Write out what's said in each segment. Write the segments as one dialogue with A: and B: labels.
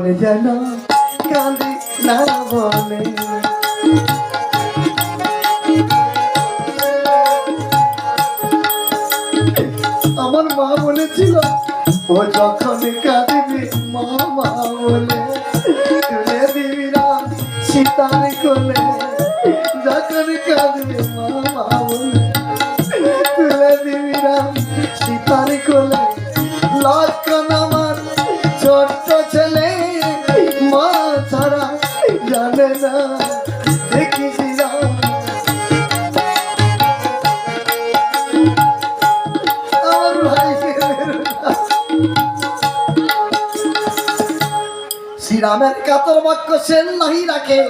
A: লক্ষণ যেন কাঁদি না বলে আমার মা বলেছিল, ও যখন কাঁদিবি, মা মা বলে, তুলে দিবি না সীতার কোলে। যখন কাঁদিবি, মা মা বলে, তুলে দিবি না সীতার কোলে। লক্ষণ শ্রীরামের কাতর বাক্য সেন নাহি রাখে।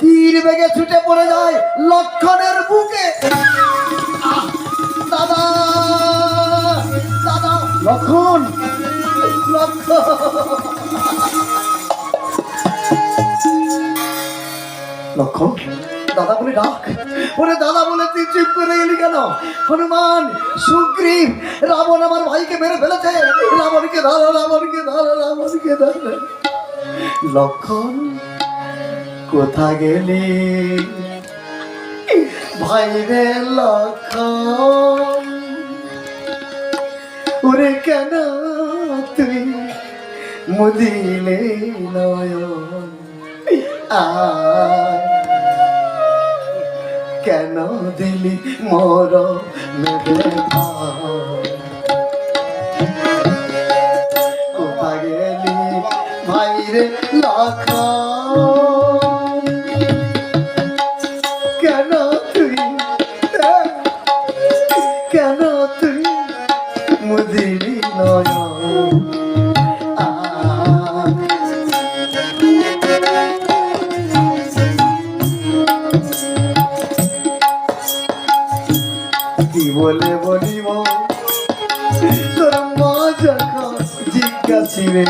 A: তীর বেগে ছুটে পড়ে যায় লক্ষণের বুকে। দাদা দাদা, লক্ষণ লক্ষণ। লক্ষণ? দাদা বলে ডাক। ওরে দাদা বলে তুই চুপ করে গেলি কেন? হনুমান, সুগ্রীব, রাবণ আমার ভাইকে মেরে ফেলেছে। রাবণকে ধরো রাবণকে ধরো রাবণকে ধরো। লক্ষণ, কোথা গেলি? ভাই রে লক্ষণ, ওরে কেন তুই মুদিলে নয়ন? কেন দিলি মোর মেঘে লাখ কেন তুই কেন তুই মুদিলি নয় কি বলে বলিব? তোর মা যখন জিজ্ঞাসিবে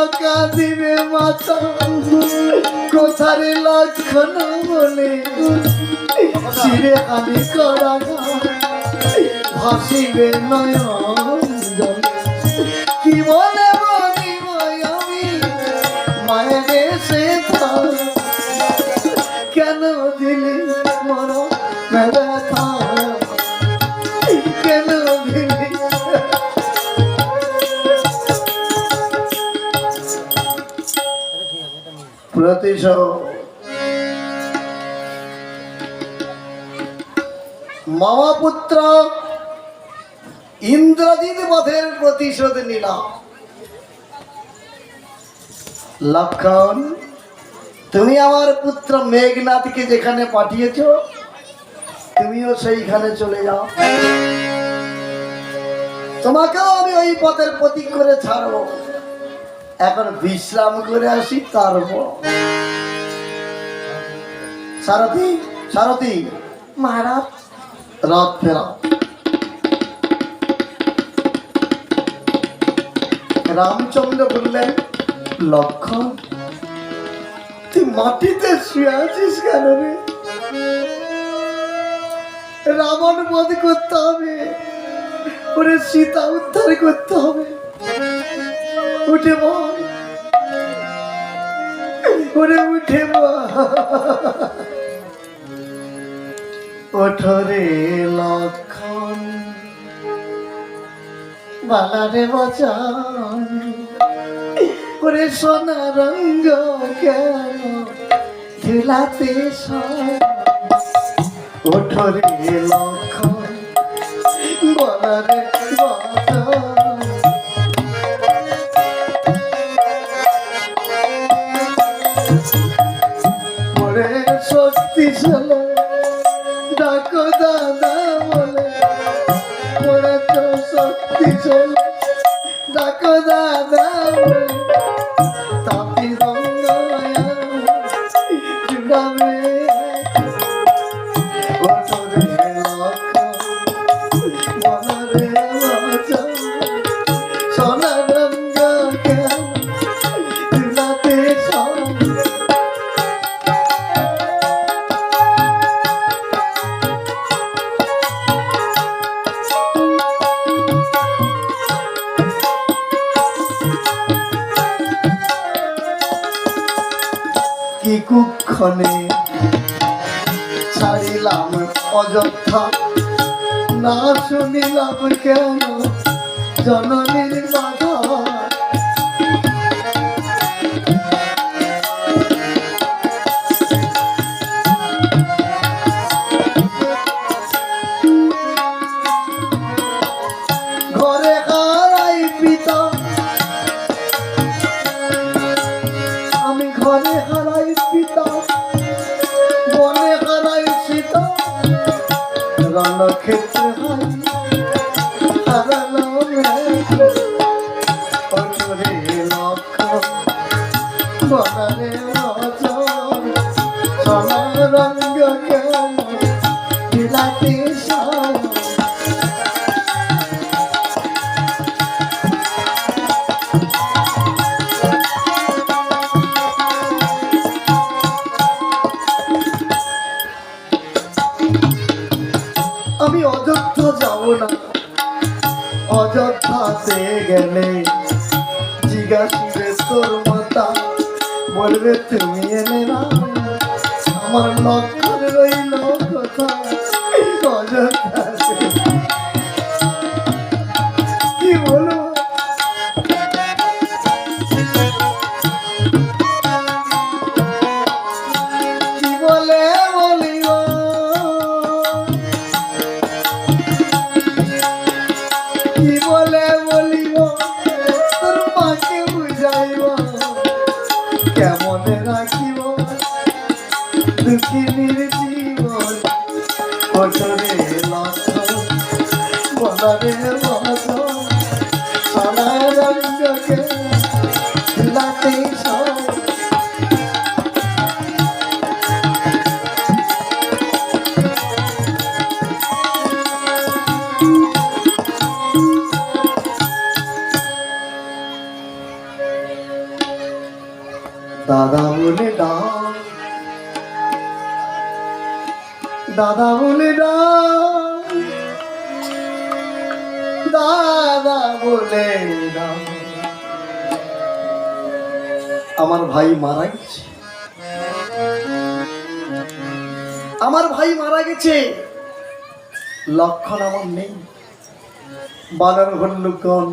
A: যখন কাঁদিবে মাথা কোথারে লক্ষণ বলে শিরে আমি করা ভাসিবে নয়ন প্রতিশোধ মামা পুত্র ইন্দ্রজিৎ বধের প্রতিশোধ নিলাম। লক্ষণ, তুমি আমার পুত্র মেঘনাথকে যেখানে পাঠিয়েছ, তুমিও সেইখানে চলে যাও। তোমাকেও আমি ওই পথের প্রতীক করে ছাড়বো। এখন বিশ্রাম করে আসি তারপর। সারথি সারথি। মহারাজ। রথ ফেরাও। রামচন্দ্র বললেন লক্ষণ তুই মাটিতে শুয়ে আছিস কেন রে? রাবণ বধ করতে হবে ওরে সীতা উদ্ধার করতে হবে। উঠে বল। ওরে উঠে ওঠরে লক্ষণ, বালারে বচান। ওরে সোনা রঙ্গ কেন ঝুলাতে ওঠরে লক্ষণ, বালারে বচান। Excellent. অযথা না শুনিলাম কেন আমি অযোধ্যা যাব না। অযোধ্যাতে গেলে জিজ্ঞাসিবে, তোর মাতা, বলবে তুমি এলে না। আমার লক্ষণ দুঃখিনীর দাদা বলে দাদা বলে আমার ভাই মারা গেছে। আমার ভাই মারা গেছে। লক্ষণ আমার নেই। বানর ভল্লুকন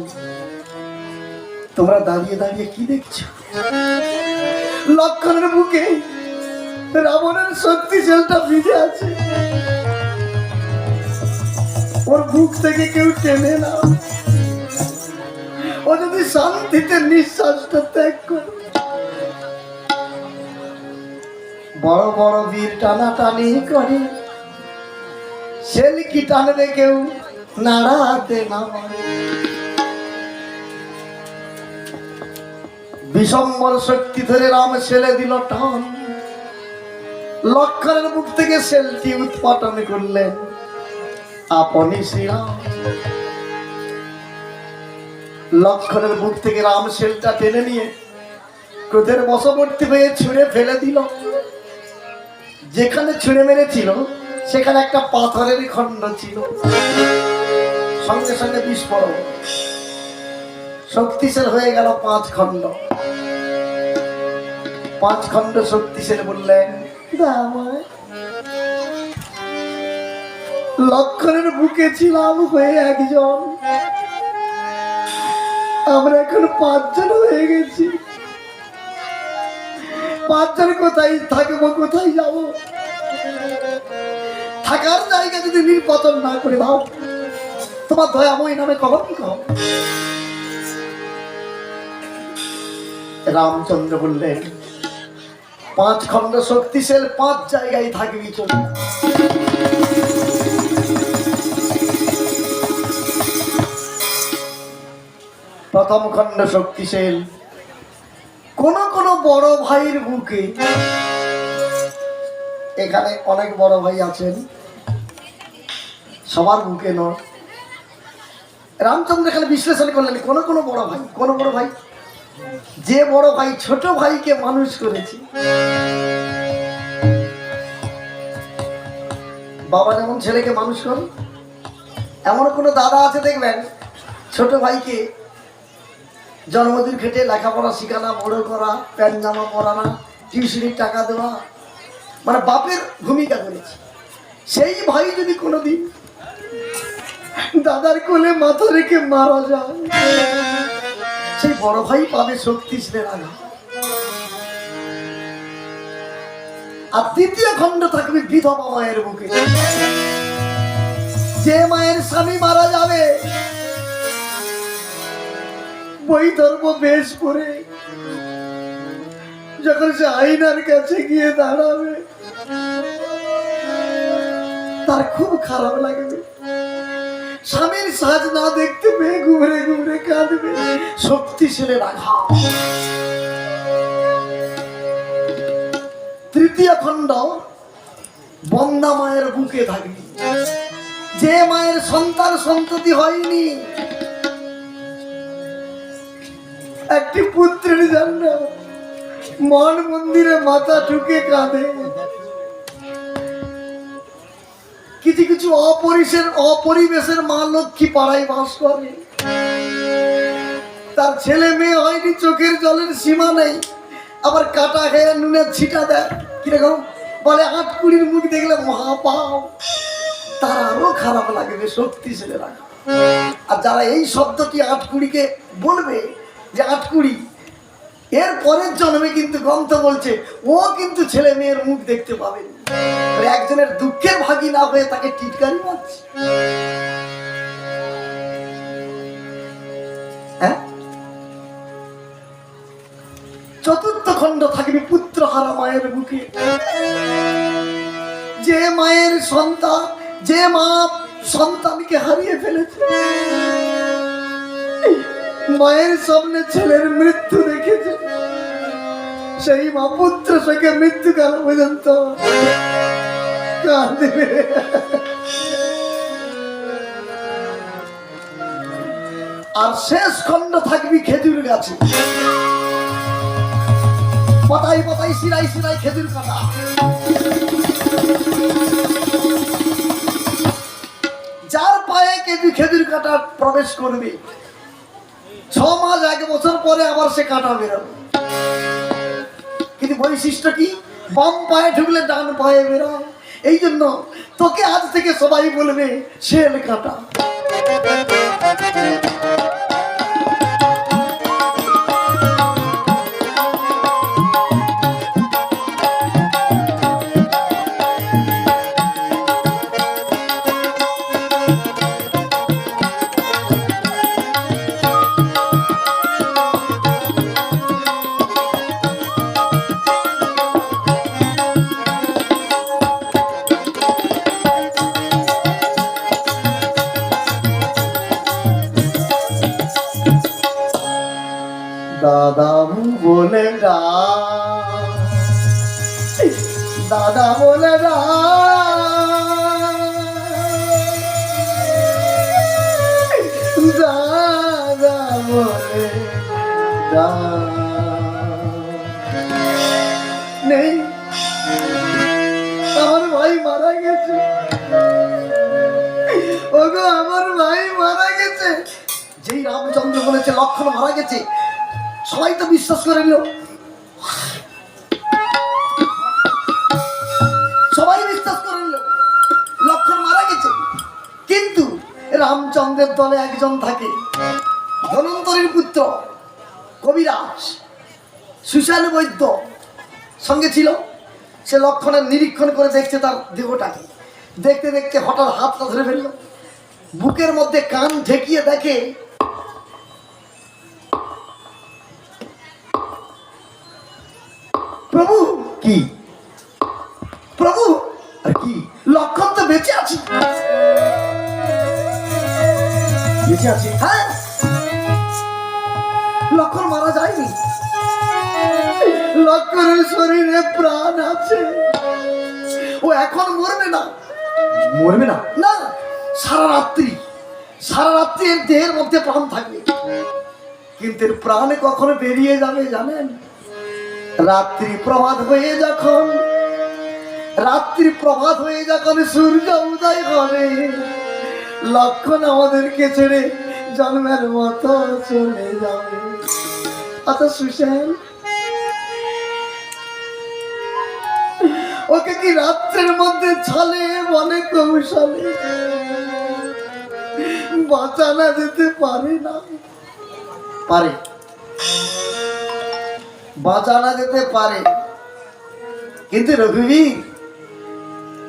A: তোমরা দাঁড়িয়ে দাঁড়িয়ে কি দেখছ? লক্ষণের বুকে রাবণের শক্তি শক্তিশালটা ভিজে আছে। ওর বুক থেকে কেউ টেনে না। ও যদি শান্তিতে নিঃশ্বাসটা ত্যাগ করে। বড় বড় বীর টানাটানি করে। সেলকি টানলে কেউ নাড়াতে না বিষম্বর শক্তি ধরে রাম ছেলে দিল টান। লক্ষণের মুখ থেকে সেলটি উৎপাটন করলেন আপনি শ্রীরাম লক্ষণের মুখ থেকে রাম সেলটা টেনে নিয়ে ক্রোধের বশবর্তী হয়ে ছুঁড়ে ফেলে দিল। যেখানে ছুঁড়ে মেরেছিল সেখানে একটা পাথরের খণ্ড ছিল। সঙ্গে সঙ্গে বিস্ফোরণ। শক্তিশাল হয়ে গেল পাঁচ খণ্ড। পাঁচ খণ্ড শক্তিশালী বললেন "দামায়, লক্ষণের বুকে ছিলাম হয়ে একজন। আমরা এখন পাঁচজন হয়ে গেছি। পাঁচজন কোথায় থাকব, কোথায় যাব? থাকার জায়গা যদি নির্বাচন না করে দাও, তোমার দয়াময় নামে কলঙ্ক রামচন্দ্র বললেন পাঁচ খণ্ড শক্তিশাল, পাঁচ জায়গায় থাকবি চলে প্রথম খণ্ড শক্তিশীল। কোন কোন বড় ভাইয়ের বুকে, এখানে অনেক বড় ভাই আছেন, সবার বুকে নয়। রামচন্দ্র এখানে বিশ্লেষণ করলেন, কোন কোন বড় ভাই, কোন বড় ভাই? যে বড় ভাই, ছোট ভাইকে মানুষ করেছে। বাবা যেমন ছেলেকে মানুষ করে এমন কোনো দাদা আছে দেখবেন, ছোট ভাইকে জন্মদিন খেটে লেখাপড়া শেখানো, বড় করা প্যান্ট জামা পরানো, টিউশনির টাকা দেওয়া মানে বাপের ভূমিকা করেছে। সেই ভাই যদি কোনোদিন দাদার কোলে মাথা রেখে মারা যায়। সেই বড় ভাই পাবে শক্তিশীলের আঘাত আর তৃতীয় খণ্ড থাকবে বিধবা মায়ের বুকে যে মায়ের স্বামী মারা যাবে বৈধর্ম বেশ করে যখন সে আইনার কাছে গিয়ে দাঁড়াবে, তার খুব খারাপ লাগবে। স্বামীর সাজ না দেখতে পেয়ে ঘুরে ঘুমরে কাঁদবে। শক্তিশালী রাখা। তৃতীয় খণ্ড, বন্দা মায়ের বুকে থাকবে। যে মায়ের সন্তান সন্ততি হয়নি, একটি পুত্রের জন্য মন মন্দিরে মাথা ঠুকে কাঁদে। কিছু কিছু অপরিসের, অপরিবেশের মা লক্ষ্মী পাড়ায় বাস করে। তার ছেলে মেয়ে হয়নি, চোখের জলের সীমা নেই। আবার কাটা খেয়ে নুনের ছিটা দেয়। কীরকম? বলে, আট কুড়ির মুখ দেখলে মহা পাও তার আরও খারাপ লাগবে সত্যি রাখা আর যারা এই শব্দটি আট কুড়িকে বলবে যে আট কুড়ি, এর পরের জন্মে কিন্তু গ্রন্থ বলছে, ও কিন্তু ছেলে মেয়ের মুখ দেখতে পাবে একজনের দুঃখের ভাগী না হয়ে তাকে টিটকারি মারছে। হ্যাঁ? চতুর্থ খণ্ড থাকবে পুত্র হারা মায়ের বুকে যে মায়ের সন্তান, যে মা সন্তানকে হারিয়ে ফেলেছে মায়ের সামনে ছেলের মৃত্যু দেখেছে। সেই মা পুত্র সঙ্গে মৃত্যুকাল পর্যন্ত আর শেষ খণ্ড থাকবি খেজুর গাছে। পাতাই পাতাই সিরাই সিরাই খেজুর কাটা যার পায়ে কেজি খেজুর কাটা প্রবেশ করবে, ছ মাস এক বছর পরে আবার সে কাটা বেরোবে। কিন্তু বৈশিষ্ট্য কি? বাম পায়ে ঢুকলে ডান পায়ে বেরোয়। এই জন্য তোকে আজ থেকে সবাই বলবে শেল কাটা। যেই রামচন্দ্র বলেছে, লক্ষণ মারা গেছে, সবাই তো বিশ্বাস করে নিল। সবাই বিশ্বাস করে নিল, লক্ষণ মারা গেছে। কিন্তু রামচন্দ্রের দলে একজন থাকে, ধনন্তরীর পুত্র, কবিরাজ সুশাল বৈদ্য। সঙ্গে ছিল, সে লক্ষণের নিরীক্ষণ করে দেখছে তার দেহটাকে। দেখতে দেখতে হঠাৎ হাতটা ধরে ফেলল। বুকের মধ্যে কান ঠেকিয়ে দেখে প্রভু কি? প্রভু আর কি? লক্ষণ তো বেঁচে আছি। বেঁচে আছি। হ্যাঁ। মরেনি লক্ষণের শরীরে প্রাণ আছে। ও এখন মরবে না। মরবে না? না সারা রাত্রি সারা রাত্রি এর দেহের মধ্যে প্রাণ থাকবে। কিন্তু এর প্রাণ কখন বেরিয়ে যাবে জানেন? রাত্রি প্রভাত হয়ে যখন, রাত্রি প্রভাত হয়ে যখন সূর্য উদয় হবে, লক্ষণ আমাদেরকে ছেড়ে জন্মের মতো চলে যাবে। আচ্ছা সুশান, ওকে কি রাত্রের মধ্যে ছলে বলে কৌশলে? বাঁচানো যেতে পারে না। পারে। বাঁচানো যেতে পারে। কিন্তু রঘুবীর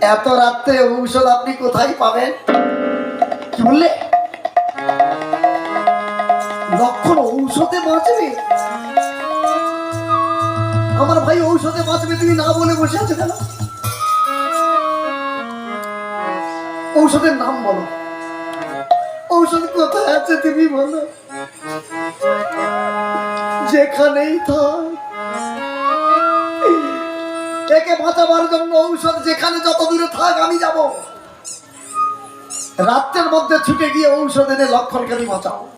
A: এত রাত্রে ঔষধ আপনি কোথায় পাবেন? কি বললে লক্ষণ ঔষধে বাঁচবে? আমার ভাই ঔষধে বাঁচবে তুমি না বলে বসে আছো কেন? ঔষধের নাম বলো। ঔষধ কোথায় আছে তুমি বলো। যেখানেই থাক। একে বাঁচাবার জন্য ঔষধ যেখানে যত দূরে থাক আমি যাব। রাত্রের মধ্যে ছুটে গিয়ে ঔষধ এনে লক্ষণকে আমি বাঁচাও।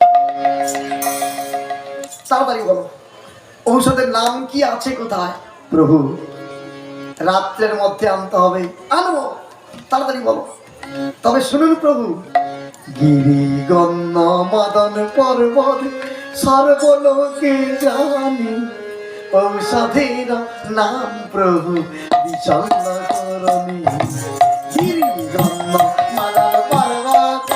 A: তাড়াতাড়ি বলো ঔষধের নাম কি আছে কোথায়? প্রভু। রাত্রের মধ্যে আনতে হবে। আনব। তাড়াতাড়ি বলো। তবে শুনুন প্রভু। গিরি গণ্য মদন পর্বত সর্বলোকে জানি। ঔষধের নাম প্রভু বিষণ্ণ করণী। গিরি গণ্য মদন পর্বত।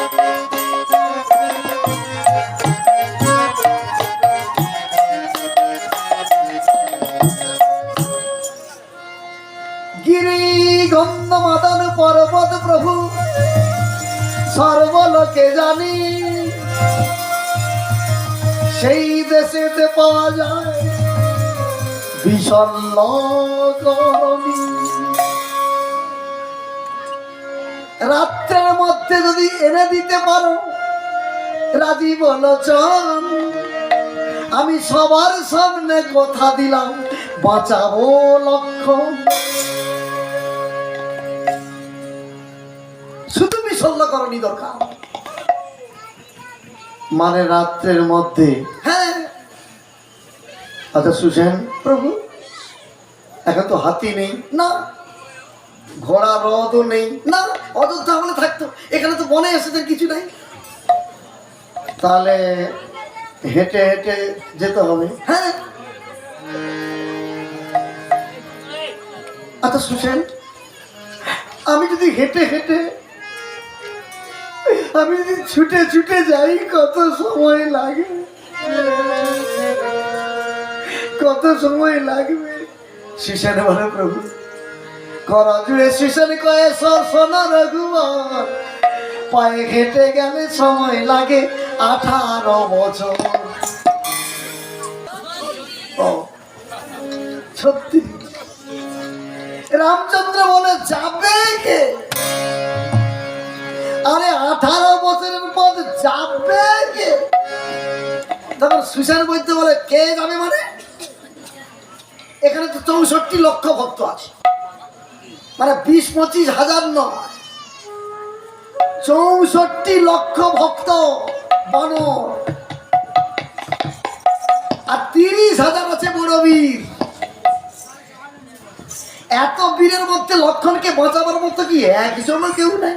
A: গিরি মাদন পর্বত প্রভু, সর্বলোকে জানি। সেই দেশেতে পাওয়া যায় রাত্রের মধ্যে যদি এনে দিতে পারো, রাজি বলছন আমি সবার সামনে কথা দিলাম, বাঁচাবো লক্ষ্য। শুধু বিশল্যকরণই দরকার। মানে রাত্রের মধ্যে হ্যাঁ। আচ্ছা সুসেন প্রভু। এখন তো হাতি নেই। না। ঘোড়া রথও নেই। না অযোধ্যা হলে থাকতো। এখানে তো বনে এসেছে কিছু নাই। তাহলে হেঁটে হেঁটে যেতে হবে। হ্যাঁ আচ্ছা সুসেন আমি যদি হেঁটে হেঁটে আমি যদি ছুটে ছুটে যাই কত সময় লাগে? কত সময় লাগবে? শিশানে বলে, প্রভু, করা জুড়ে কয়ে সোনা রঘুবর পায়ে হেঁটে গেলে সময় লাগে আঠারো বছর। ও, সত্যি? রামচন্দ্র বলে, যাবে কে? আরে, আঠারো বছরের পর যাবে কে? তখন সুশান বৈদ্য বলে, কে যাবে মানে? এখানে তো চৌষট্টি লক্ষ ভক্ত আছে। মানে বিশ, পঁচিশ হাজার নয়। চৌষট্টি লক্ষ ভক্ত বানর আর তিরিশ হাজার আছে বড় বীর এত বীরের মধ্যে লক্ষণকে বাঁচাবার মতো কি? একজনও কেউ নাই।